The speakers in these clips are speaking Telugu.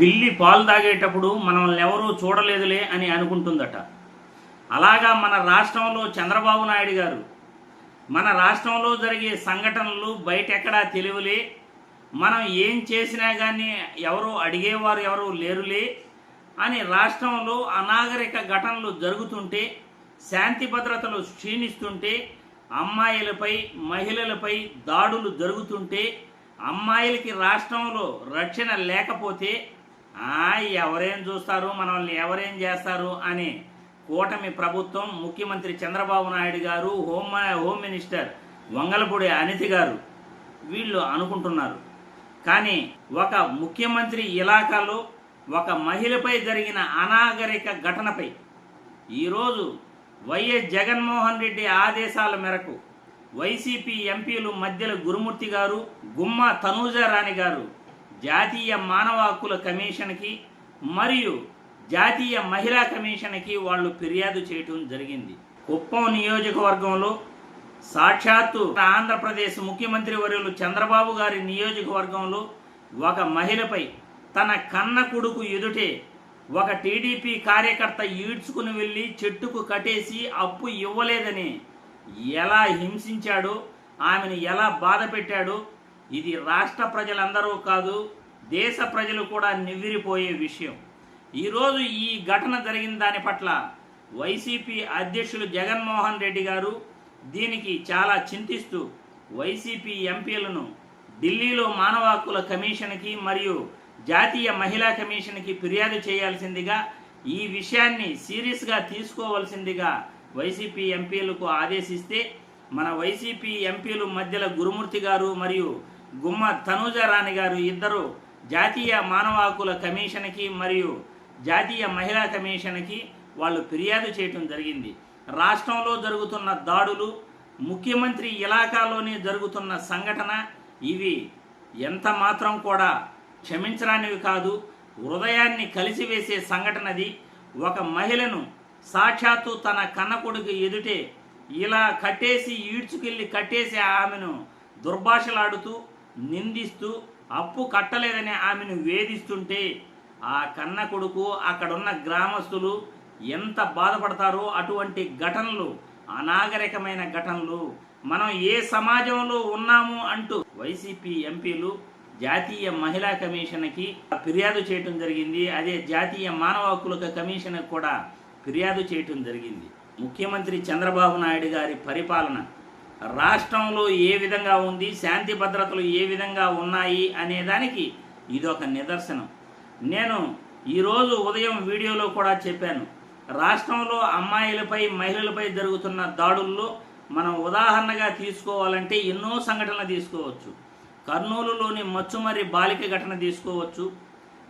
పిల్లి పాలు తాగేటప్పుడు మనల్ని ఎవరూ చూడలేదులే అని అనుకుంటుందట. అలాగా మన రాష్ట్రంలో చంద్రబాబు నాయుడు గారు మన రాష్ట్రంలో జరిగే సంఘటనలు బయటెక్కడా తెలియలే మనం ఏం చేసినా కానీ ఎవరు అడిగేవారు ఎవరు లేరులే అని రాష్ట్రంలో అనాగరిక ఘటనలు జరుగుతుంటే శాంతి భద్రతలు క్షీణిస్తుంటే అమ్మాయిలపై మహిళలపై దాడులు జరుగుతుంటే అమ్మాయిలకి రాష్ట్రంలో రక్షణ లేకపోతే ఎవరేం చూస్తారు? మనల్ని ఎవరేం చేస్తారు? అని కూటమి ప్రభుత్వం ముఖ్యమంత్రి Chandrababu Naidu garu home home minister Vangalapudi Anitha garu వీళ్ళు అనుకుంటున్నారు. కానీ ఒక ముఖ్యమంత్రి ఇలాకాలో ఒక మహిళపై జరిగిన అనాగరిక ఘటనపై ఈరోజు వైఎస్ జగన్మోహన్ రెడ్డి ఆదేశాల మేరకు వైసీపీ ఎంపీలు మధ్యల గురుమూర్తి గారు గుమ్మ తనూజారాణి గారు జాతీయ మానవ హక్కుల కమిషన్కి మరియు జాతీయ మహిళా కమిషన్కి వాళ్ళు ఫిర్యాదు చేయటం జరిగింది. కుప్పం నియోజకవర్గంలో సాక్షాత్తు ఆంధ్రప్రదేశ్ ముఖ్యమంత్రి వర్యులు చంద్రబాబు గారి నియోజకవర్గంలో ఒక మహిళపై తన కన్న కొడుకు ఎదుటే ఒక టీడీపీ కార్యకర్త ఈడ్చుకుని వెళ్ళి చెట్టుకు కట్టేసి అప్పు ఇవ్వలేదని ఎలా హింసించాడో ఆమెను ఎలా బాధ పెట్టాడో ఇది రాష్ట్ర ప్రజలందరూ కాదు దేశ ప్రజలు కూడా నివ్విరిపోయే విషయం. ఈరోజు ఈ ఘటన జరిగిన దాని పట్ల వైసీపీ అధ్యక్షులు జగన్మోహన్ రెడ్డి గారు దీనికి చాలా చింతిస్తూ వైసీపీ ఎంపీలను ఢిల్లీలో మానవ హక్కుల కమిషన్కి మరియు జాతీయ మహిళా కమిషన్కి ఫిర్యాదు చేయాల్సిందిగా ఈ విషయాన్ని సీరియస్గా తీసుకోవాల్సిందిగా వైసీపీ ఎంపీలకు ఆదేశిస్తే మన వైసీపీ ఎంపీలు మధ్యల గురుమూర్తి గారు మరియు గుమ్మ తనూజారాణి గారు ఇద్దరు జాతీయ మానవ హక్కుల కమిషన్కి మరియు జాతీయ మహిళా కమిషన్కి వాళ్ళు ఫిర్యాదు చేయటం జరిగింది. రాష్ట్రంలో జరుగుతున్న దాడులు ముఖ్యమంత్రి ఇలాకాలోనే జరుగుతున్న సంఘటన ఇవి ఎంత మాత్రం కూడా క్షమించరానివి కాదు హృదయాన్ని కలిసివేసే సంఘటనది. ఒక మహిళను సాక్షాత్తు తన కన్న కొడుకు ఎదుటే ఇలా కట్టేసి ఈడ్చుకెళ్ళి కట్టేసి ఆమెను దుర్భాషలాడుతూ నిందిస్తూ అప్పు కట్టలేదని ఆమెను వేధిస్తుంటే ఆ కన్న కొడుకు అక్కడున్న గ్రామస్తులు ఎంత బాధపడతారో అటువంటి ఘటనలు అనాగరికమైన ఘటనలు మనం ఏ సమాజంలో ఉన్నాము అంటూ వైసీపీ ఎంపీలు జాతీయ మహిళా కమిషన్కి ఫిర్యాదు చేయటం జరిగింది. అదే జాతీయ మానవ హక్కుల కమిషన్కి కూడా ఫిర్యాదు చేయటం జరిగింది. ముఖ్యమంత్రి చంద్రబాబు నాయుడు గారి పరిపాలన రాష్ట్రంలో ఏ విధంగా ఉంది శాంతి భద్రతలు ఏ విధంగా ఉన్నాయి అనేదానికి ఇదొక నిదర్శనం. నేను ఈరోజు ఉదయం వీడియోలో కూడా చెప్పాను. రాష్ట్రంలో అమ్మాయిలపై మహిళలపై జరుగుతున్న దాడుల్లో మనం ఉదాహరణగా తీసుకోవాలంటే ఎన్నో సంఘటనలు తీసుకోవచ్చు. కర్నూలులోని మచ్చుమర్రి బాలిక ఘటన తీసుకోవచ్చు.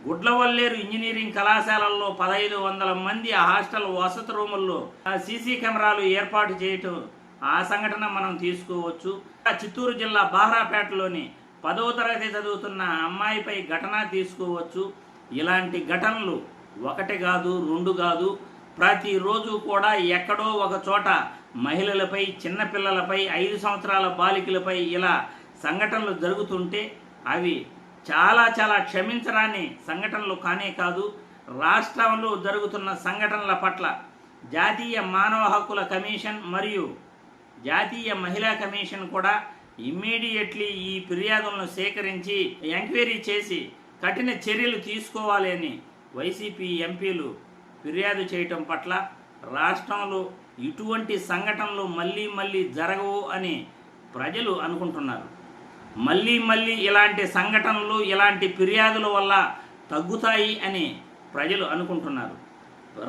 గుడ్లవల్లేరు ఇంజనీరింగ్ కళాశాలల్లో పదహైదు వందల మంది హాస్టల్ వసతి రూముల్లో సీసీ కెమెరాలు ఏర్పాటు చేయటం ఆ సంఘటన మనం తీసుకోవచ్చు. చిత్తూరు జిల్లా బాహ్రాపేటలోని పదవ తరగతి చదువుతున్న అమ్మాయిపై ఘటన తీసుకోవచ్చు. ఇలాంటి ఘటనలు ఒకటి కాదు రెండు కాదు. ప్రతిరోజు కూడా ఎక్కడో ఒక చోట మహిళలపై చిన్నపిల్లలపై ఐదు సంవత్సరాల బాలికలపై ఇలా సంఘటనలు జరుగుతుంటే అవి చాలా చాలా క్షమించరాని సంఘటనలు కానే కాదు. రాష్ట్రంలో జరుగుతున్న సంఘటనల పట్ల జాతీయ మానవ హక్కుల కమిషన్ మరియు జాతీయ మహిళా కమిషన్ కూడా ఇమ్మీడియట్లీ ఈ ఫిర్యాదులను సేకరించి ఎంక్వైరీ చేసి కఠిన చర్యలు తీసుకోవాలి అని వైసీపీ ఎంపీలు ఫిర్యాదు చేయటం పట్ల రాష్ట్రంలో ఇటువంటి సంఘటనలు మళ్ళీ మళ్ళీ జరగవు అని ప్రజలు అనుకుంటున్నారు. మళ్ళీ మళ్ళీ ఇలాంటి సంఘటనలు ఇలాంటి ఫిర్యాదుల వల్ల తగ్గుతాయి అని ప్రజలు అనుకుంటున్నారు.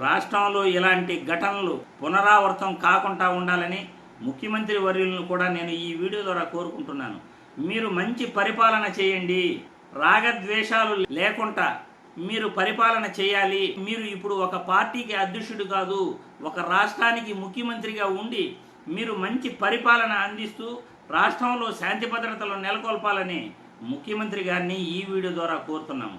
రాష్ట్రంలో ఇలాంటి ఘటనలు పునరావృతం కాకుండా ఉండాలని ముఖ్యమంత్రి వర్యులను కూడా నేను ఈ వీడియో ద్వారా కోరుకుంటున్నాను. మీరు మంచి పరిపాలన చేయండి. రాగద్వేషాలు లేకుండా మీరు పరిపాలన చేయాలి. మీరు ఇప్పుడు ఒక పార్టీకి అధ్యక్షుడు కాదు ఒక రాష్ట్రానికి ముఖ్యమంత్రిగా ఉండి మీరు మంచి పరిపాలన అందిస్తూ రాష్ట్రంలో శాంతి భద్రతలు నెలకొల్పాలని ముఖ్యమంత్రి గారిని ఈ వీడియో ద్వారా కోరుతున్నాము.